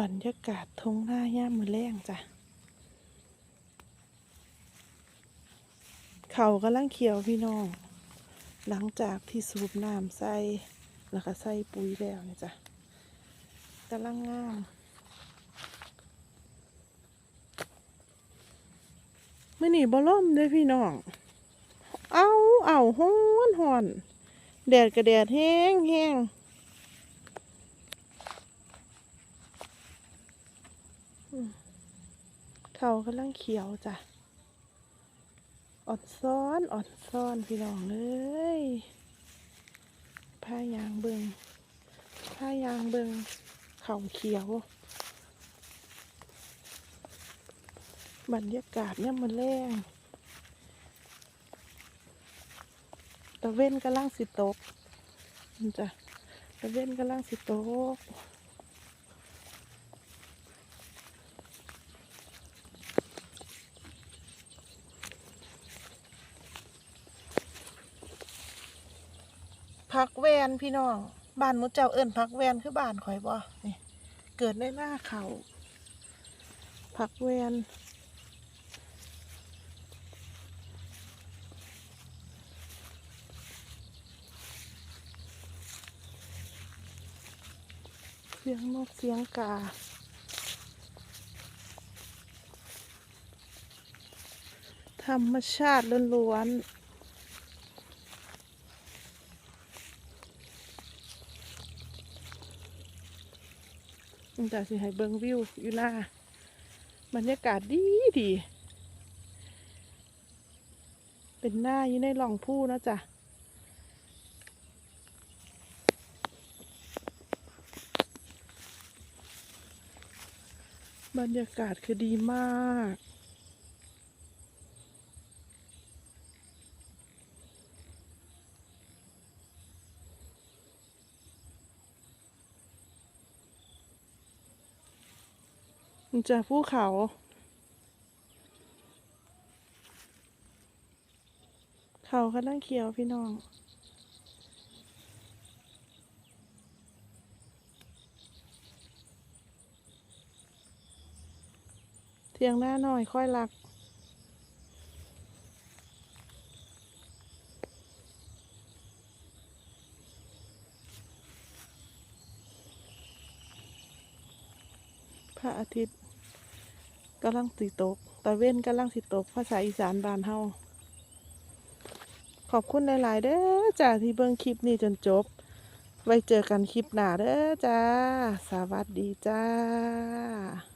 บรรยากาศทงหน้าย่ามมือแรงจ้ะ เขากำลังเขียวพี่น้อง หลังจากที่สูบน้ำใส่แล้วก็ใส่ปุ๋ยแล้วเนี่ยจ้ะกำลังงามมื่อนี่บ่ล่มเด้วยพี่น้อง เอาเอาฮ้อนหอน แดดกระแดดแห้งแห้งอืม เขากำลังเขียวจ้ะอ่อนซ้อนอ่อนซ้อนพี่น้องเลยผ้ายางเบิงผ้ายางเบิงเข่าเขียว บรรยากาศเนี่ยมันแรงตะเว้นกำลังสิตกนี่จ้ะตะเว้นกำลังสิตก พักแวนพี่น้องบ้านมุเจ้าเอิญพักแวนคือบ้านข่อยบ่นี่เกิดในหน้าเขาพักแวนเสียงนกเสียงกาธรรมชาติล้วนๆ นจะสิให้เบิงวิวอยู่หน้าบรรยากาศดีดี เป็นหน้าอยู่ในหล่องผู้นะจ๊ะบรรยากาศคือดีมาก มันจะภูเขา เขาก็นั่งเขียวพี่น้องเทียงหน้าหน่อยค่อยรัก พระอาทิตย์ กำลังสิตกตะเว้นกำลังสิตก ภาษาอีสานบ้านเฮาขอบคุณหลาย ๆ เด้อจ้าที่เบิ่งคลิปนี้จนจบ ไว้เจอกันคลิปหน้าเด้อจ้า สวัสดีจ้า